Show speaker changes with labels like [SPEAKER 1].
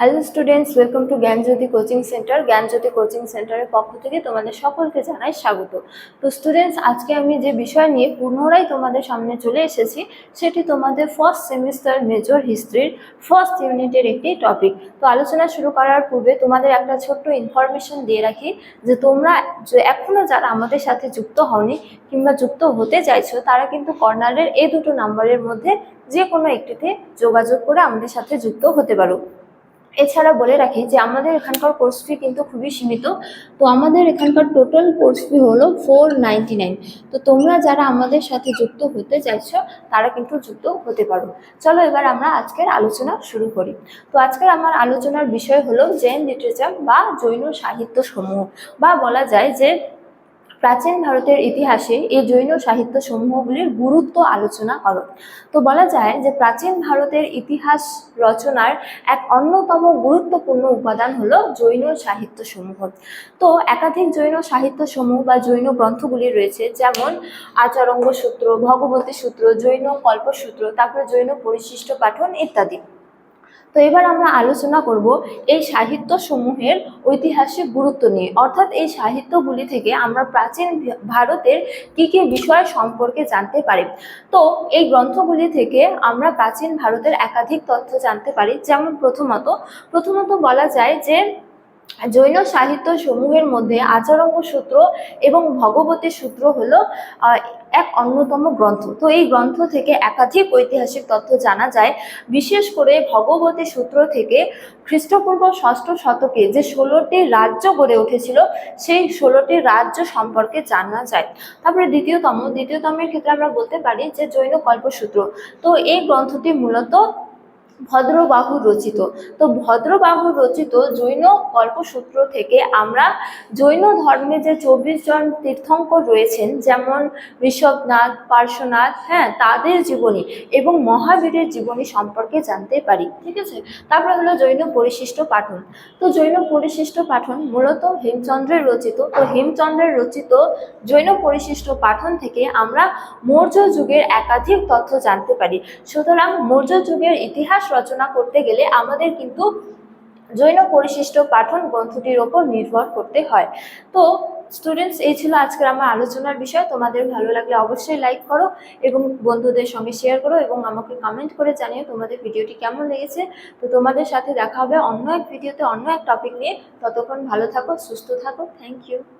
[SPEAKER 1] Hello students welcome to Gyanjyoti coaching centre Gyanjyoti coaching সেন্টারের পক্ষ থেকে তোমাদের সকলকে জানাই স্বাগত। তো স্টুডেন্টস আজকে আমি যে বিষয় নিয়ে পুনরায় তোমাদের সামনে চলে এসেছি, সেটি তোমাদের ফার্স্ট সেমিস্টার মেজর হিস্ট্রির ফার্স্ট ইউনিটের একটি টপিক তো আলোচনা শুরু করার পূর্বে তোমাদের একটা ছোট্ট ইনফরমেশন দিয়ে রাখি যে তোমরা যে এখনও যারা আমাদের সাথে যুক্ত হওনি কিংবা যুক্ত হতে চাইছো, তারা কিন্তু কর্নারের এই দুটো নাম্বারের মধ্যে যে কোনো একটিতে যোগাযোগ করে আমাদের সাথে যুক্ত হতে পারো। এছাড়া বলে রাখি যে আমাদের এখানকার কোর্স ফি কিন্তু খুবই সীমিত। তো আমাদের এখানকার টোটাল কোর্স ফি হলো ফোর নাইন তো তোমরা যারা আমাদের সাথে যুক্ত হতে চাইছো, তারা কিন্তু যুক্ত হতে পারো। চলো এবার আমরা আজকের আলোচনা শুরু করি। তো আজকের আমার আলোচনার বিষয় হলো জৈন লিটারেচার বা জৈন সাহিত্য সমূহ বা বলা যায় যে প্রাচীন ভারতের ইতিহাসে এই জৈন সাহিত্য সমূহগুলির গুরুত্ব আলোচনা করো। তো বলা যায় যে প্রাচীন ভারতের ইতিহাস রচনার এক অন্যতম গুরুত্বপূর্ণ উপাদান হলো জৈন সাহিত্য সমূহ তো একাধিক জৈন সাহিত্য সমূহ বা জৈন গ্রন্থগুলি রয়েছে, যেমন আচারঙ্গ সূত্র, ভগবতী সূত্র, জৈন কল্পসূত্র, তারপরে জৈন পরিশিষ্ট পাঠন ইত্যাদি। তো এবার আমরা আলোচনা করব এই সাহিত্য সমূহের ঐতিহাসিক গুরুত্ব নিয়ে। অর্থাৎ এই সাহিত্যগুলি থেকে আমরা প্রাচীন ভারতের কি কি বিষয় সম্পর্কে জানতে পারি। তো এই গ্রন্থগুলি থেকে আমরা প্রাচীন ভারতের একাধিক তথ্য জানতে পারি। যেমন প্রথমত প্রথমত বলা যায় যে জৈন সাহিত্য সমূহের মধ্যে আচরঙ্গ সূত্র এবং ভগবতী সূত্র হলো এক অন্যতম গ্রন্থ। তো এই গ্রন্থ থেকে একাধিক ঐতিহাসিক তথ্য জানা যায়। বিশেষ করে ভগবতী সূত্র থেকে খ্রিস্টপূর্ব ষষ্ঠ শতকে যে ষোলোটি রাজ্য গড়ে উঠেছিল, সেই ষোলোটি রাজ্য সম্পর্কে জানা যায়। তারপরে দ্বিতীয়তম, দ্বিতীয়তমের ক্ষেত্রে আমরা বলতে পারি যে জৈন কল্পসূত্র। তো এই গ্রন্থটি মূলত ভদ্রবাহু রচিত। তো ভদ্রবাহু রচিত জৈন কল্পসূত্র থেকে আমরা জৈন ধর্মে যে চব্বিশ জন তীর্থঙ্কর রয়েছেন, যেমন ঋষভনাথ, পার্শ্বনাথ হ্যাঁ তাদের জীবনী এবং মহাবীরের জীবনী সম্পর্কে জানতে পারি, ঠিক আছে? তারপরে হলো জৈন পরিশিষ্ট পাঠন। তো জৈন পরিশিষ্ট পাঠন মূলত হেমচন্দ্রের রচিত। তো হেমচন্দ্রের রচিত জৈন পরিশিষ্ট পাঠন থেকে আমরা মৌর্য যুগের একাধিক তথ্য জানতে পারি। সুতরাং মৌর্য যুগের ইতিহাস রচনা করতে গেলে আমাদের কিন্তু জৈন পরিশিষ্ট পাঠন গ্রন্থটির ওপর নির্ভর করতে হয়। তো স্টুডেন্টস এই ছিল আজকের আমার আলোচনার বিষয়। তোমাদের ভালো লাগলে অবশ্যই লাইক করো এবং বন্ধুদের সঙ্গে শেয়ার করো এবং আমাকে কমেন্ট করে জানিও তোমাদের ভিডিওটি কেমন লেগেছে। তো তোমাদের সাথে দেখা হবে অন্য এক ভিডিওতে অন্য এক টপিক নিয়ে। ততক্ষণ ভালো থাকো, সুস্থ থাকো। Thank you